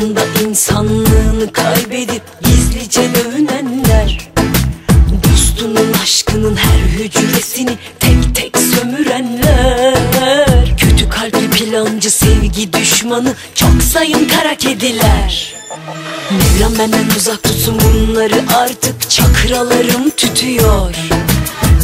Aslında insanlığını kaybedip gizlice övünenler Dostunun aşkının her hücresini tek tek sömürenler. Kötü kalpli plancı sevgi düşmanı çok sayın kara kediler. Mevlam benden uzak tutsun bunları artık çakralarım tütüyor.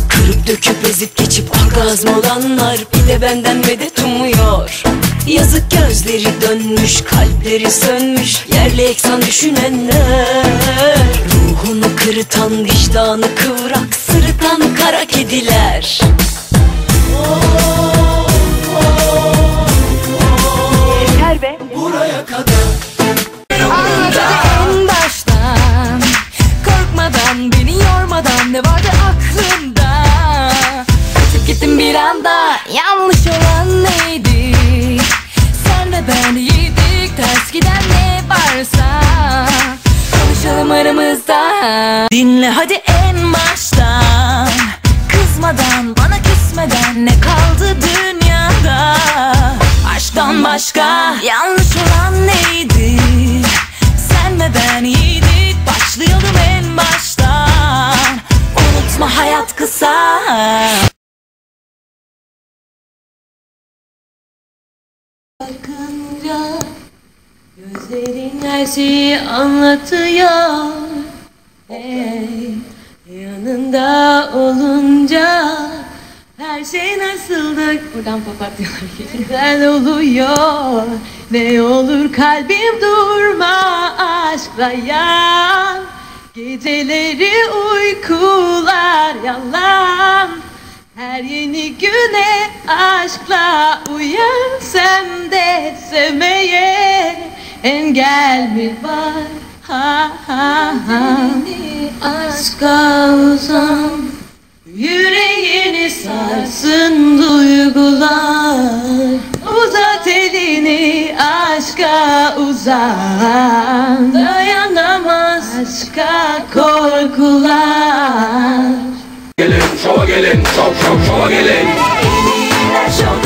Kırıp döküp ezip geçip orgazm olanlar bir de benden medet umuyor Yazık gözleri dönmüş kalpleri sönmüş yerli eksan düşünenler. Ruhunu kırıtan vicdanı kıvrak sırıtan kara kediler. Yeter be. en Konuşalım aramızda Dinle hadi en baştan Kızmadan bana küsmeden ne kaldı dünyada? Aşktan başka yanlış olan neydi? Sen ve ben iyiydik başlayalım en baştan Unutma hayat kısa. Bakınca gözlerin şeyi anlatıyor Hey, yanında olunca her şey nasıldı? Buradan papatyalar. Güzel oluyor. Ne olur kalbim durma aşkla yan. Geceleri uykular yalan. Her yeni güne aşkla uyan sen de sevmeye engel mi var? Ha ha ha. Aşka uzan. Yüreğini sarsın duygular Uzat elini aşka uzan Dayanamaz aşka korkular gelin, şova gelin, şov şov şova gelin. Eniler şovda, eniler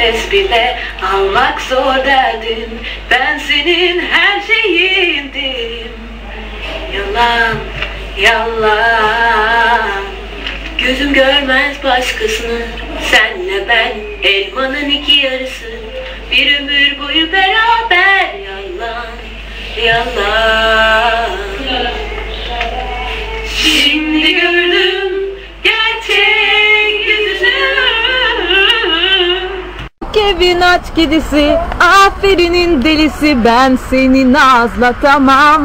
Nefes bile almak zor derdin Ben senin her şeyindim. Yalan, yalan. Gözüm görmez başkasını. Senle ben elmanın iki yarısı. Bir ömür boyu beraber Yalan, yalan. Şimdi gördüm Kevin aç gidisi, aferinin delisi ben seni nazlatamam.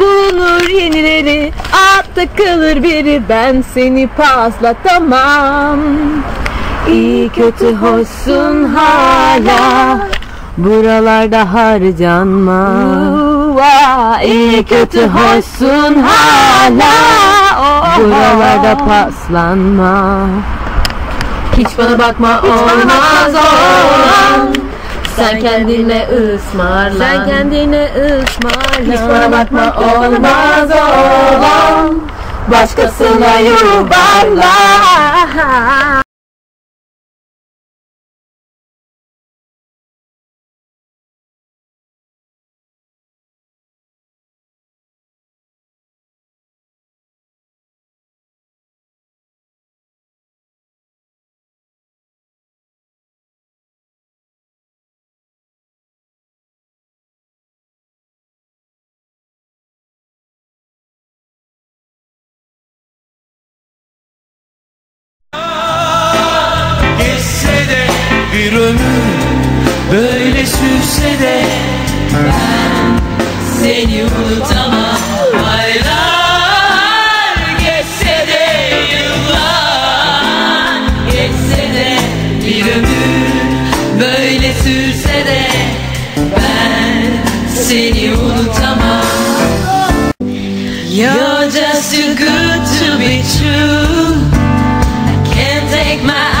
Bulunur yenileri, altta kalır biri ben seni paslatamam. İyi kötü hoşsun hala, buralarda harcanma. İyi kötü hoşsun hala, buralarda paslanma. Hiç bana bakma olmaz olan. Sen kendine ısmarla Sen kendine ısmarla Hiç bana bakma olmaz olan. Başkasına yuvarla sürse de ben seni unutamam. Aylar geçse de yıllar geçse de bir ömür böyle sürse de ben seni unutamam. You're just too good to be true I can't take my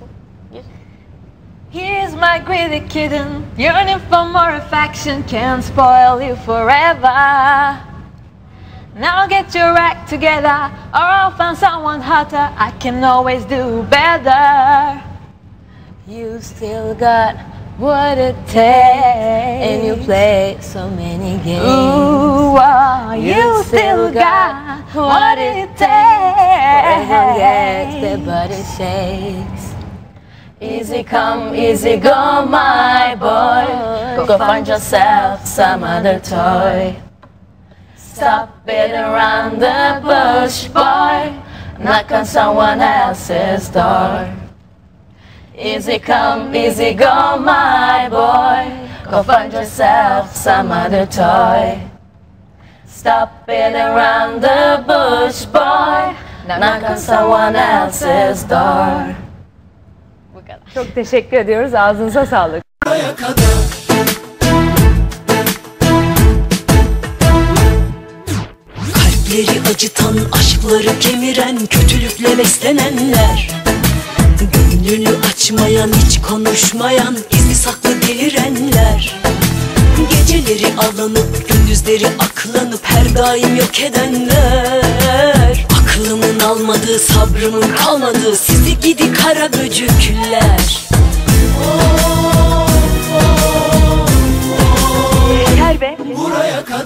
Buyurun. Here's my greedy kitten, yearning for more affection, can spoil you forever. Now get your act together, or I'll find someone hotter. I can always do better. You still got what it takes, and you play so many games. Ooh, ah, you, still got what it takes. Everyone gets their body. Easy come, easy go, my boy. Go find yourself some other toy. Stop beating around the bush, boy. Knock on someone else's door. Easy come, easy go, my boy. Go find yourself some other toy. Stop beating around the bush, boy. Knock on someone else's door. Çok teşekkür ediyoruz. Ağzınıza sağlık. Kalpleri acıtan, aşkları kemiren, kötülükle beslenenler Gönlünü açmayan, hiç konuşmayan, gizli saklı delirenler Geceleri alınıp, gündüzleri aklanıp her daim yok edenler Almadığı, sabrımın kalmadığı sizi gidi kara böcükler Yeter be. Buraya kadar